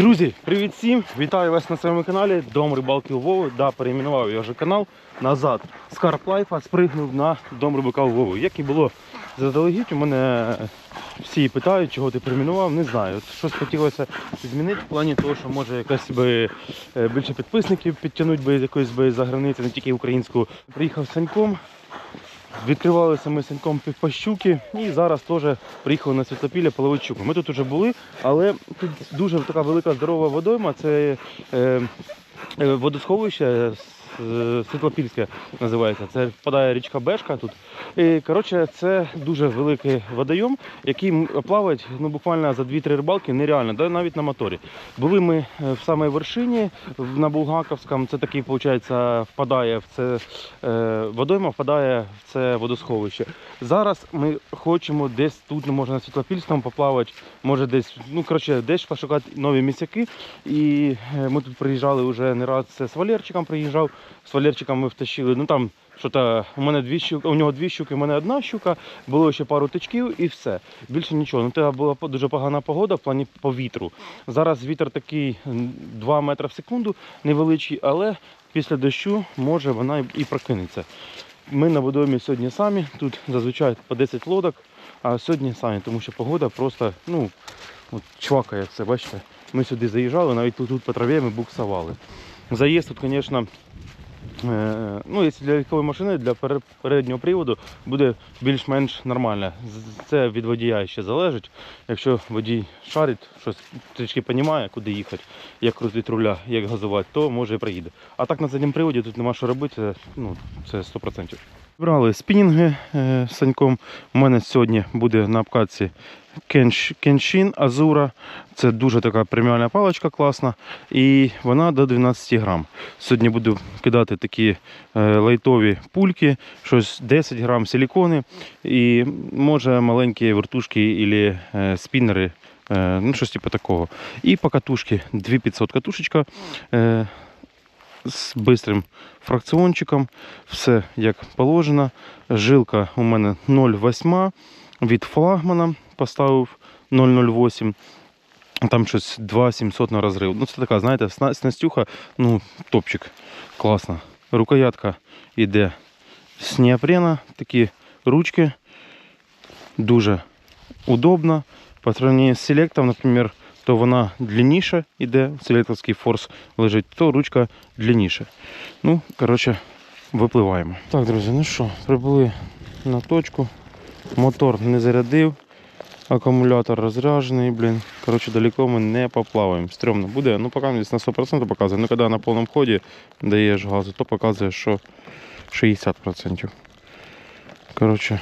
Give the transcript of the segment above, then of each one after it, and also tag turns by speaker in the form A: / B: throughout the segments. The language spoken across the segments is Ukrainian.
A: Друзі, привіт всім! Вітаю вас на своєму каналі Дом рибалки у Вову. Да, перейменував я вже канал назад з Карплайфа спригнув на Дом рибака Вову. Як і було заздалегідь, у мене всі питають, чого ти перейменував, не знаю. Щось хотілося змінити в плані того, що може якась би е, більше підписників підтягнути би якоїсь би за границі, не тільки українську. Приїхав з Саньком. Відкривалися ми синьком півпащуки і зараз теж приїхали на Світлопілля половичуку. Ми тут вже були, але тут дуже така велика здорова водойма. Це е, е, водосховище Світлопільське називається. Це впадає річка Бешка тут. І, коротше, це дуже великий водойом, який плавать ну, буквально за 2-3 рибалки нереально, да, навіть на моторі. Були ми е, в самій вершині на Булгаковському, це такий, виходить, впадає в це е, водойма, впадає в це водосховище. Зараз ми хочемо десь тут, ну, може на Світлопільському поплавати, може десь, ну коротше, десь пошукати нові місяки. І е, ми тут приїжджали вже не раз з Валерчиком приїжджав. З Валерчиком ми втащили, ну там що-то, у мене дві щуки, у нього дві щуки, у мене одна щука, було ще пару тичків і все. Більше нічого. Ну, це була дуже погана погода в плані по вітру. Зараз вітер такий 2 метри в секунду, невеличкий, але після дощу може вона і- прокинеться. Ми на водоймі сьогодні самі, тут зазвичай по 10 лодок, а сьогодні самі, тому що погода просто, ну, от чвакає все, бачите. Ми сюди заїжджали, навіть тут, тут по траві ми буксували. Заїзд тут, е, ну, якщо для легкової машини, для переднього приводу буде більш-менш нормально. Це від водія ще залежить. Якщо водій шарить, щось трішки розуміє, куди їхати, як крутити руля, як газувати, то може і приїде. А так на задньому приводі тут нема що робити, ну, це 100%. Брали спінінги е, з Саньком. У мене сьогодні буде на обкатці Кенш, Кеншин Азура. Це дуже така преміальна паличка класна. І вона до 12 грам. Сьогодні буду кидати такі е, лайтові пульки, щось 10 грам силікони і може маленькі вертушки або е, спіннери. е, Ну, щось типу такого. І по катушці 2500 катушечка з бистрим фракціончиком. Все як положено. Жилка у мене 0,8 від флагмана поставив 0,08. Там щось 2700 на розрив. Ну, це така, знаєте, снастюха, ну, топчик. Класно. Рукоятка йде з неопрена, такі ручки. Дуже удобно. По сравнению з селектом, наприклад, то вона длинніша йде, селектовський форс лежить, то ручка длинніша. Ну, коротше, випливаємо. Так, друзі, ну що, прибули на точку. Мотор не зарядив, акумулятор розряджений, блін. Коротше, далеко ми не поплаваємо. Стрьомно буде. Ну, поки десь на 100% показує. Ну, коли на повному ході даєш газу, то показує, що 60%. Коротше,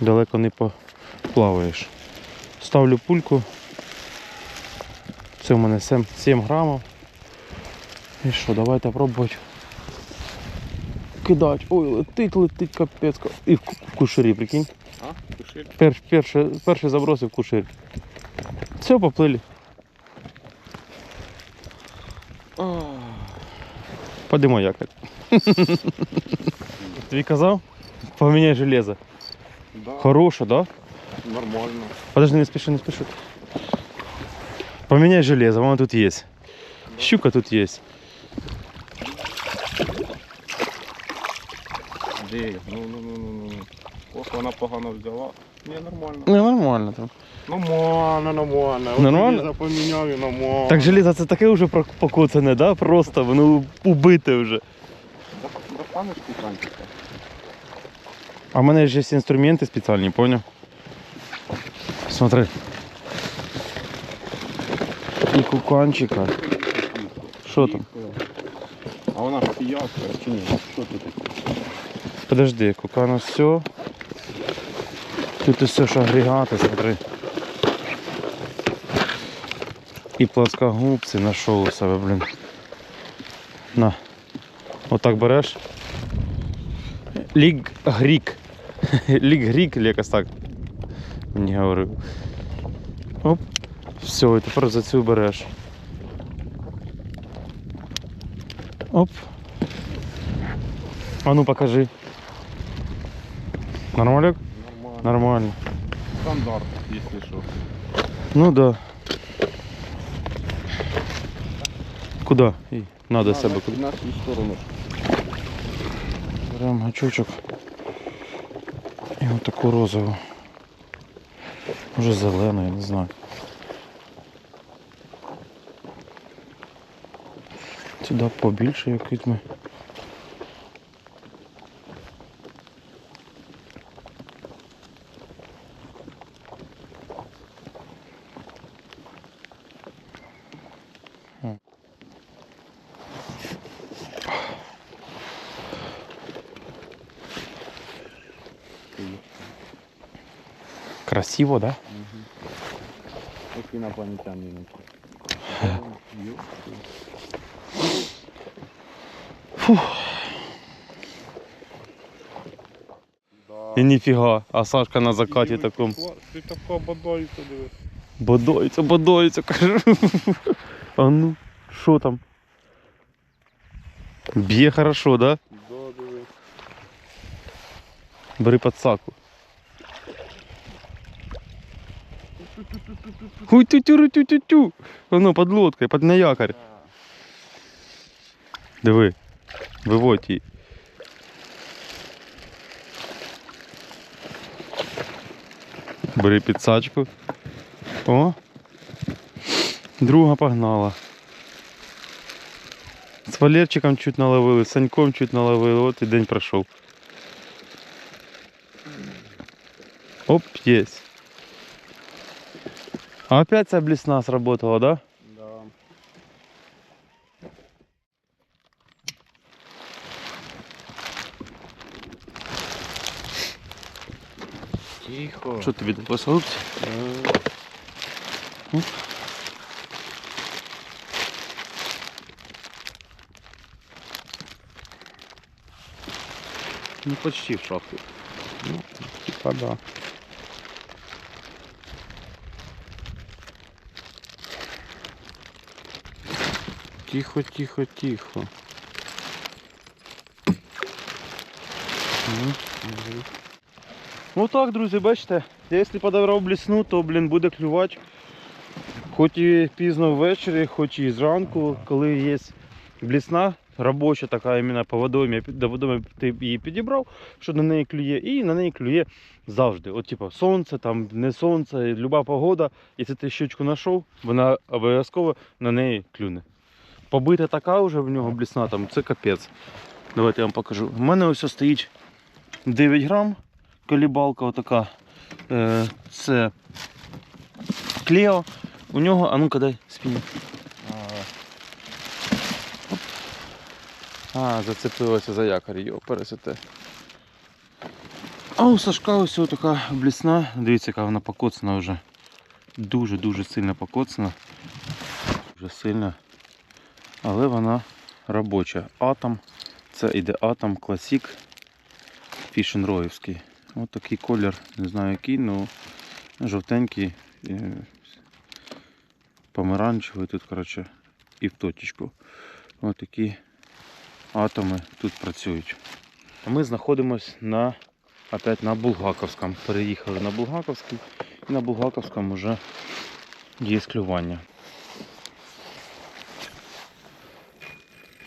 A: далеко не поплаваєш. Ставлю пульку. Це у мене 7, 7 грамів. І що, давайте пробувати. Кидать. Ой, летить, летить, капець. І в ку- в кушері, прикинь.
B: А? Кушель?
A: Перш, перші, перші заброси в кушель. Все, поплили. Подимо якорь. Тобі казав? Поміняй железо.
B: Да,
A: Хороше, да?
B: нормально.
A: Подожди, не спеши, не спеши. Поменяй железо, воно тут есть. Щука тут есть.
B: Де? Ну, ну, ну, ну, ну. Ох, вона погано взяла. Ні, нормально.
A: Не, нормально там.
B: Нормально, нормально. От
A: Нормально?
B: железо поміняв і нормально.
A: Так железо це таке вже про- покоцане, да? Просто воно убите вже.
B: Достанеш куканчика?
A: А в мене ж є інструменти спеціальні, поняв? Смотри. І куканчика. Що там?
B: А вона ж піявка, чи ні? Що тут таке?
A: Подожди, кукана все. Тут все ж агрегати, смотри. І плоскогубці знайшов у себе, блін. На. Отак береш. Ліг грік. Ліг грік, якось так. Мені говорив. Оп. Все, і тепер за цю береш. Оп. А ну покажи. Нормально?
B: Нормально.
A: Нормально.
B: Стандарт, якщо що.
A: Ну да. Куди? І Надо себе
B: на,
A: куди.
B: на цю сторону.
A: Беремо гачочок. І отаку розову. Може зелену, я не знаю. Сюди побільше як візьме. Красиво, да?
B: Ось інопланетяни.
A: І ніфіга, а Сашка на закаті такому.
B: Ти така бодайка, диви.
A: Бодоється, бодоється, кажу. А ну, що там? Б'є хорошо, да?
B: Да, диви.
A: Бери подсаку. Хуй тю тю тю тю тю Воно під лодкою, під на якорь. Диви. Виводь її. Бери підсачку. О. Друга погнала. З Валерчиком чуть наловили, з Саньком чуть наловили, от і день пройшов. Оп, есть. А Опять ця блесна сработала, да?
B: Да. Тихо.
A: Що тобі посолити?
B: Ну почти в шапку.
A: Ну, типа да.
B: Тихо, тихо, тихо.
A: Ну так, друзі, бачите, якщо подобрав блісну, то, блін, буде клювати. Хоч і пізно ввечері, хоч і зранку, коли є блісна, робоча така іменно по водоймі, до водойми ти її підібрав, що на неї клює, і на неї клює завжди. От типу сонце, там не сонце, люба погода. Якщо ти щучку знайшов, вона обов'язково на неї клюне. Побита така вже в нього блісна, там це капець. Давайте я вам покажу. У мене ось стоїть 9 грам колібалка отака. Е, це Клео. У нього, а ну-ка дай спінь. А, зацепилося за якорь, його пересете. А у Сашка ось така блісна. Дивіться, яка вона покоцана вже. Дуже-дуже сильно покоцана. Дуже сильно. Але вона робоча. Атом. Це іде Атом Classic Фішенроївський. Ось такий колір, не знаю який, але жовтенький, е, помаранчевий тут, коротше, і в точечку. Ось такі атоми тут працюють. Ми знаходимося на, опять на Булгаковському. Переїхали на Булгаковський і на Булгаковському вже є клювання.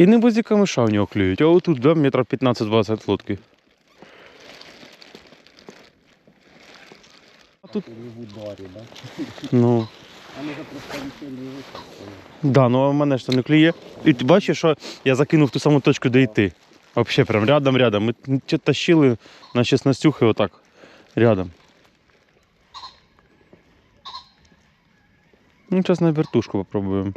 A: І не без камиша в нього клюють, а отут, да, метрів 15-20 лодки. А тут, ну, да, ну а в мене ж то не клює. І ти бачиш, що я закинув ту саму точку, де йти. Взагалі, прям рядом-рядом. Ми тащили на 16 отак. Рядом. Ну, зараз на вертушку попробуємо.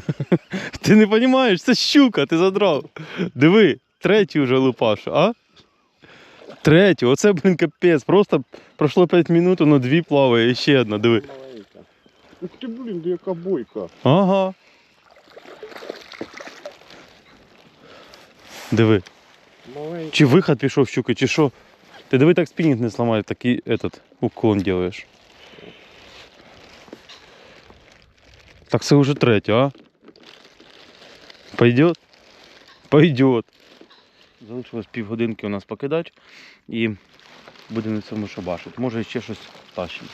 A: ти не розумієш, це щука, ти задрав. Диви, третю вже лупаш, а? Третю, оце, блін, капець. Просто пройшло 5 минут, воно дві плаває, і ще одна, диви.
B: Ух ти, блін, де яка бойка.
A: Ага. Диви.
B: Маленька.
A: Чи виход пішов щуки, чи що? Ти диви, так спінінг не зламає, такий этот, уклон делаєш. Так це вже третя, а? Пойдет? Пойдет. Залишилось півгодинки у нас покидач і будемо на цьому шабашити. Може ще щось тащимо.